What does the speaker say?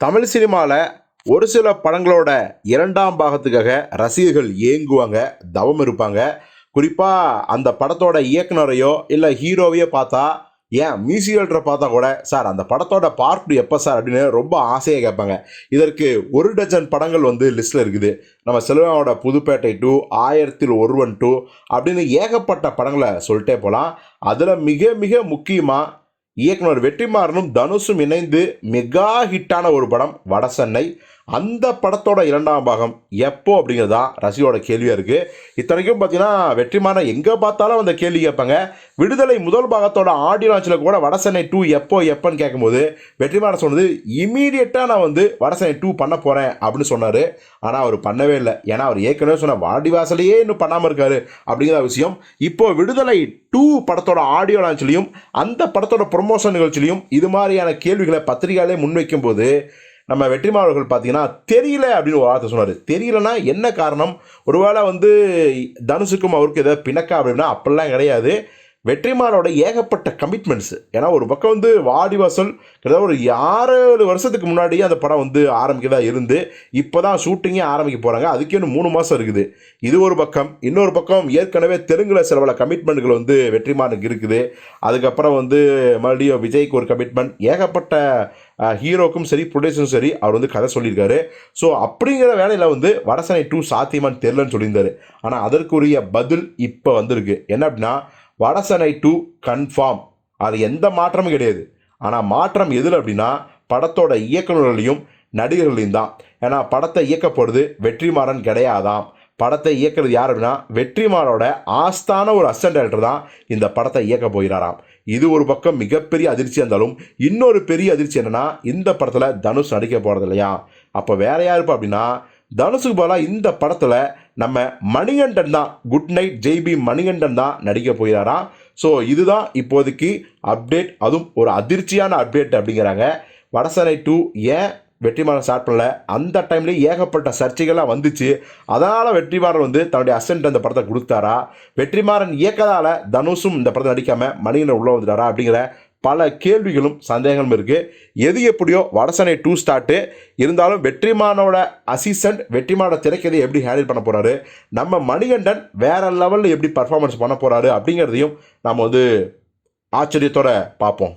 தமிழ் சினிமாவில் ஒரு சில படங்களோட இரண்டாம் பாகத்துக்காக ரசிகர்கள் ஏங்குவாங்க தவம் இருப்பாங்க. குறிப்பாக அந்த படத்தோட இயக்குனரையோ இல்லை ஹீரோவையோ பார்த்தா ஏன் மியூசிக்கல்கிற பார்த்தா கூட சார் அந்த படத்தோட பார்ட் டூ எப்போ சார்? அப்படின்னு ரொம்ப ஆசையாக கேட்பாங்க. இதற்கு ஒரு டஜன் படங்கள் வந்து லிஸ்ட்டில் இருக்குது. நம்ம செல்வனோட புதுப்பேட்டை டூ ஆயிரத்தில் ஒருவன் டூ அப்படின்னு ஏகப்பட்ட படங்களை சொல்லிட்டே போகலாம் அதில் மிக மிக முக்கியமாக இயக்குனர் வெற்றிமாறனும் தனுஷும் இணைந்து மெகா ஹிட்டான ஒரு படம் வடசென்னை. அந்த படத்தோட இரண்டாம் பாகம் எப்போ அப்படிங்கிறது தான் ரசிகோட கேள்வியாக இருக்குது இத்தனைக்கும் பார்த்தீங்கன்னா வெற்றிமாறன் எங்கே பார்த்தாலும் அந்த கேள்வி கேட்பாங்க. விடுதலை முதல் பாகத்தோட ஆடியோ லான்ச்சில் கூட வடசென்னை டூ எப்போ எப்போன்னு கேட்கும்போது வெற்றிமாறன் சொன்னது இமீடியட்டாக நான் வந்து வடசென்னை டூ பண்ண போகிறேன் அப்படின்னு சொன்னார். ஆனால் அவர் பண்ணவே இல்லை. ஏன்னா அவர் ஏற்கனவே சொன்ன வாடிவாசலையே இன்னும் பண்ணாமல் இருக்காரு அப்படிங்கிற விஷயம். இப்போது விடுதலை டூ படத்தோட ஆடியோ லான்ச்லையும் அந்த படத்தோட ப்ரொமோஷன் நிகழ்ச்சிலையும் இது மாதிரியான கேள்விகளை பத்திரிகையாலே முன்வைக்கும் போது நம்ம வெற்றிமாவர்கள் பார்த்தீங்கன்னா தெரியல அப்படின்னு ஒரு வார்த்தை சொன்னார். தெரியலனா என்ன காரணம்? ஒருவேளை வந்து தனுஷுக்கும் அவருக்கு எதாவது பிணக்கா அப்படின்னா அப்படிலாம் கிடையாது. வெற்றிமாறோட ஏகப்பட்ட கமிட்மெண்ட்ஸ் ஏன்னா ஒரு பக்கம் வந்து வாடிவாசல் கிட்டத்தட்ட ஒரு ஆறு ஏழு வருஷத்துக்கு முன்னாடியே அந்த படம் வந்து ஆரம்பிக்கதா இருந்து இப்போ தான் ஷூட்டிங்கே ஆரம்பிக்க போகிறாங்க அதுக்கே இன்னும் மூணு மாதம் இருக்குது. இது ஒரு பக்கம். இன்னொரு பக்கம் ஏற்கனவே தெலுங்கில் சில பல கமிட்மெண்ட்கள் வந்து வெற்றிமாறனுக்கு இருக்குது. அதுக்கப்புறம் வந்து மறுபடியும் விஜய்க்கு ஒரு கமிட்மெண்ட் ஏகப்பட்ட ஹீரோக்கும் சரி ப்ரொடியூசரும் சரி அவர் வந்து கதை சொல்லியிருக்காரு. ஸோ அப்படிங்கிற வேலையில் வந்து வடசனை டூ சாத்தியமான்னு தெரிலன்னு சொல்லியிருந்தாரு. ஆனால் அதற்குரிய பதில் இப்போ வந்திருக்கு. என்ன அப்படின்னா வடசனை டூ கன்ஃபார்ம் அது எந்த மாற்றமும் கிடையாது. ஆனால் மாற்றம் எதில் அப்படின்னா படத்தோட இயக்குநர்களையும் நடிகர்களையும் தான். ஏன்னா படத்தை இயக்க வெற்றிமாறன் கிடையாதாம். படத்தை இயக்குறது யார் அப்படின்னா வெற்றிமாறோட ஆஸ்தான ஒரு அசன் டேரக்டர் தான் இந்த படத்தை இயக்க போகிறாராம். இது ஒரு பக்கம் மிகப்பெரிய அதிர்ச்சியாக இருந்தாலும் இன்னொரு பெரிய அதிர்ச்சி என்னன்னா இந்த படத்தில் தனுஷ் நடிக்க போகிறது இல்லையா அப்போ வேற யார் அப்படின்னா தனுஷுக்கு பதிலாக இந்த படத்தில் நம்ம மணிகண்டன் தான் குட் நைட் ஜெய்பி மணிகண்டன் தான் நடிக்க போகிறாராம் ஸோ இதுதான் இப்போதைக்கு அப்டேட் அதுவும் ஒரு அதிர்ச்சியான அப்டேட் அப்படிங்கிறாங்க. வடசனை டூ ஏன் வெற்றிமாறன் ஸ்டார்ட் பண்ணல? அந்த டைம்லேயே ஏகப்பட்ட சர்ச்சைகள்லாம் வந்துச்சு. அதனால் வெற்றிமாறன் வந்து தன்னுடைய அசன்ட் அந்த படத்தை கொடுத்தாரா? வெற்றிமாறன் இயக்கதால் தனுஷும் இந்த படத்தை நடிக்காமல் மணிகண்டன் உள்ளே வந்துட்டாரா அப்படிங்கிற பல கேள்விகளும் சந்தேகமும் இருக்குது எது எப்படியோ வடசனை டூ ஸ்டார்ட்டு இருந்தாலும் வெற்றிமானோட அசிஸ்டன்ட் வெற்றிமானோட திரைக்கதையை எப்படி ஹேண்டில் பண்ண போகிறாரு நம்ம மணிகண்டன் வேறு லெவலில் எப்படி பர்ஃபார்மன்ஸ் பண்ண போகிறாரு அப்படிங்கிறதையும் நம்ம வந்து ஆச்சரியத்தோட பார்ப்போம்.